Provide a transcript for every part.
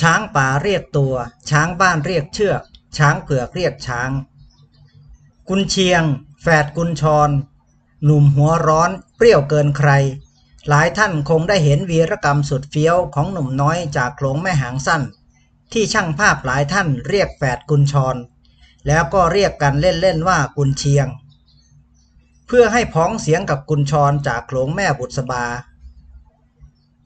ช้างป่าเรียกตัว ช้างบ้านเรียกเชือก ช้างเผือกเรียกช้าง กุนเชียง แฝดกุนชร หนุ่มหัวร้อนเปรี้ยวเกินใคร หลายท่านคงได้เห็นวีรกรรมสุดเฟี้ยวของหนุ่มน้อยจากโขลงแม่หางสั้น ที่ช่างภาพหลายท่านเรียกแฝดกุนชร แล้วก็เรียกกันเล่นๆว่ากุนเชียง เพื่อให้พ้องเสียงกับกุนชรจากโขลงแม่บุษบา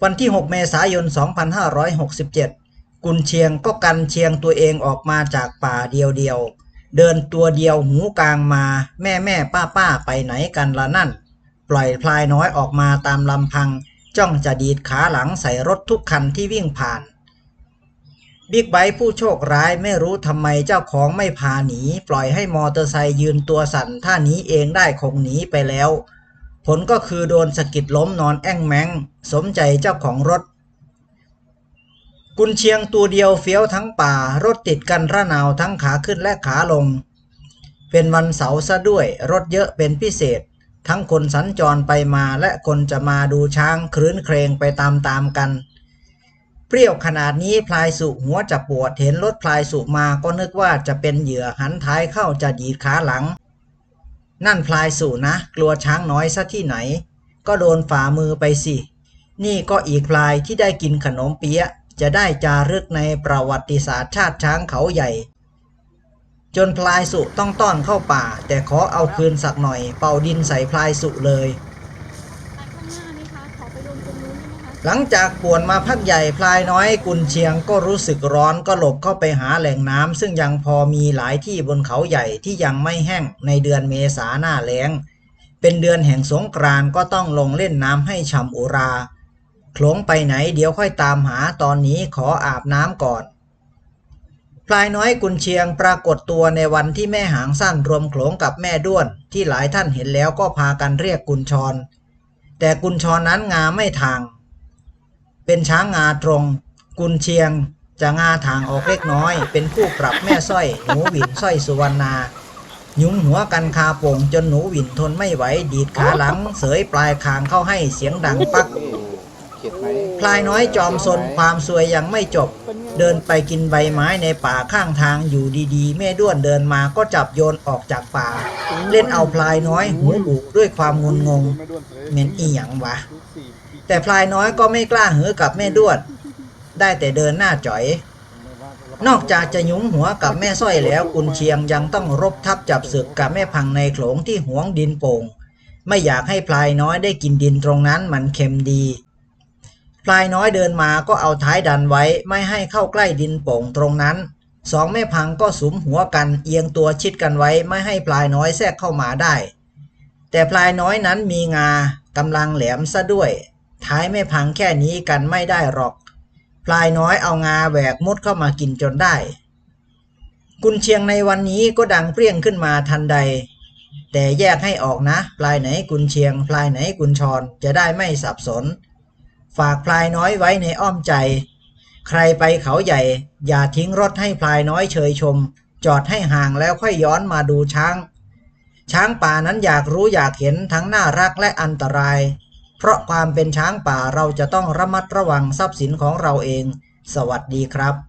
วันที่ 6 เมษายน 2567 กุนเชียงก็กันเชียงตัวเองออกมาจากป่าเดียวเดียวๆเดินตัวเดียวหูกลางมา แม่แม่ป้าป้าไปไหนกันละนั่น ปล่อยพลายน้อยออกมาตามลำพัง จ้องจะดีดขาหลังใส่รถทุกคันที่วิ่งผ่านบิ๊กไบค์ผู้โชคร้ายไม่รู้ทำไมเจ้าของไม่พาหนี ปล่อยให้มอเตอร์ไซค์ยืนตัวสั่นถ้านี้เองได้คงหนีไปแล้ว ผลก็คือโดนสะกิดล้มนอนแอ่งแมงสมใจเจ้าของรถ กุนเชียงตัวเดียวเฟี้ยวทั้งป่ารถติดกันระนาวทั้งขาขึ้นและขาลง เป็นวันเสาร์ซะด้วยรถเยอะเป็นพิเศษ ทั้งคนสัญจรไปมาและคนจะมาดูช้างครื้นเครงไปตามๆกัน เปรี้ยวขนาดนี้พลายสุหัวจะปวดเห็นรถพลายสุมาก็นึกว่าจะเป็นเหยื่อหันท้ายเข้าจะดีดขาหลัง นั่นพลายสุนะ กลัวช้างน้อยซะที่ไหน ก็โดนฝ่ามือไปสิ นี่ก็อีกพลายที่ได้กินขนมเปี๊ยะ จะได้จารึกในประวัติศาสตร์ชาติช้างเขาใหญ่ จนพลายสุต้องต้อนเข้าป่า แต่ขอเอาคืนสักหน่อย เป่าดินใส่พลายสุเลยไปข้างหน้านี่คะขอไปโดนตรงนู้นได้ไหมคะหลังจากป่วนมาพักใหญ่พลายน้อยกุนเชียงก็รู้สึกร้อนก็หลบเข้าไปหาแหล่งน้ำซึ่งยังพอมีหลายที่บนเขาใหญ่ที่ยังไม่แห้งในเดือนเมษาหน้าแล้ง เป็นเดือนแห่งสงกรานต์ก็ต้องลงเล่นน้ำให้ช่ำอุรา โขลงไปไหนเดี๋ยวค่อยตามหาตอนนี้ขออาบน้ำก่อนพลายน้อยกุนเชียงปรากฏตัวในวันที่แม่หางสั้นรวมโขลงกับแม่ด้วน ที่หลายท่านเห็นแล้วก็พากันเรียกกุนชร แต่กุนชรนั้นงาไม่ทาง เป็นช้างงาตรง กุนเชียงจะงาทางออกเล็กน้อย เป็นคู่ปรับแม่สร้อยหนูหวินสร้อยสุวรรณายุ้มหัวกันคาโป่งจนหนูหวินทนไม่ไหวดีดขาหลัง เสยปลายคางเข้าให้เสียงดังปัก พลายน้อยจอมซนความสวยยังไม่จบ เดินไปกินใบไม้ในป่าข้างทางอยู่ดีๆ แม่ด้วนเดินมาก็จับโยนออกจากป่า เล่นเอาพลายน้อยหูบุด้วยความงุนงงเหม็นอีหยังวะ แต่พลายน้อยก็ไม่กล้าเหือกับแม่ด้วน ได้แต่เดินหน้าจ่อย นอกจากจะหยุมหัวกับแม่สร้อยแล้วกุนเชียงยังต้องรบทับจับศึกกับแม่พังในโขลงที่หวงดินโป่งไม่อยากให้พลายน้อยได้กินดินตรงนั้นมันเค็มดี ลายน้อยเดินมาก็เอาท้ายดันไว้ไม่ให้เข้าใกล้ดินโป่งตรงนั้นสองแม่พังก็สุมหัวกันเอียงตัวชิดกันไว้ไม่ให้พลายน้อยแทรกเข้ามาได้ แต่พลายน้อยนั้นมีงากำลังแหลมซะด้วย ท้ายแม่พังแค่นี้กันไม่ได้หรอก พลายน้อยเอางาแหวกมุดเข้ามากินจนได้ กุนเชียงในวันนี้ก็ดังเปรี้ยงขึ้นมาทันใด แต่แยกให้ออกนะพลายไหนกุนเชียงพลายไหนกุนชรจะได้ไม่สับสน ฝากพลายน้อยไว้ในอ้อมใจ ใครไปเขาใหญ่ อย่าทิ้งรถให้พลายน้อยเชยชม จอดให้ห่างแล้วค่อยย้อนมาดูช้าง ช้างป่านั้นอยากรู้อยากเห็นทั้งน่ารักและอันตราย เพราะความเป็นช้างป่าเราจะต้องระมัดระวังทรัพย์สินของเราเอง สวัสดีครับ